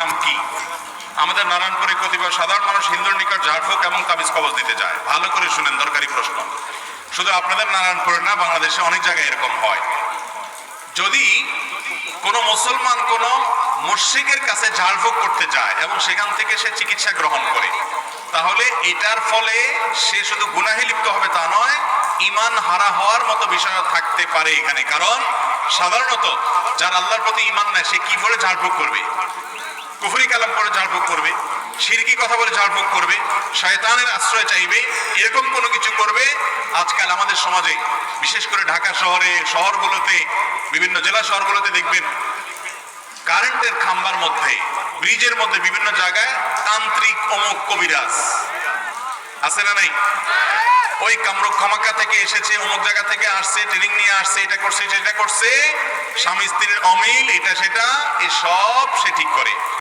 নাম কি? আমাদের নারায়ণপুরে কতিপয় সাধারণ মানুষ হিন্দুর নিকট ঝাড়ফুঁক এবং তাবিজ কবজ দিতে যায় ভালো করে শুনেন, দরকারি প্রশ্ন। শুধু আপনাদের নারায়ণপুরে না, বাংলাদেশে অনেক জায়গায় এরকম হয়। যদি কোনো মুসলমান কোনো মুর্শিকের কাছে ঝাড়ফুঁক করতে যায় এবং সেখান থেকে সে চিকিৎসা গ্রহণ করে, তাহলে এটার ফলে সে শুধু গুনাহে লিপ্ত হবে তা নয় ইমান হারা হওয়ার মতো বিষয় থাকতে পারে এখানে। কারণ সাধারণত যার আল্লাহর প্রতি ইমান নেয়, সে কি করে ঝাড়ফুঁক করবে? কুফরি কালাম করে ঝাড়ফুঁক করবে, সিরকি কথা বলে ঝাড়ফুঁক করবে, শয়তানের আশ্রয় চাইবে, এরকম কোনো কিছু করবে আজকাল আমাদের সমাজে, বিশেষ করে ঢাকা শহরে, শহরগুলোতে, বিভিন্ন জেলা শহরগুলোতে দেখবেন, কারেন্টের খাম্বার মধ্যে, ব্রিজের মধ্যে বিভিন্ন জায়গায় তান্ত্রিক অমুক কবিরাজ। আছে না নাই? ওই কামরূপ খামাকা থেকে এসেছে, অমুক জায়গা থেকে আসছে ট্রেনিং নিয়ে আসছে, এটা করছে, সেটা করছে, স্বামী স্ত্রীর অমিল, এটা সেটা এই সব সে ঠিক করে।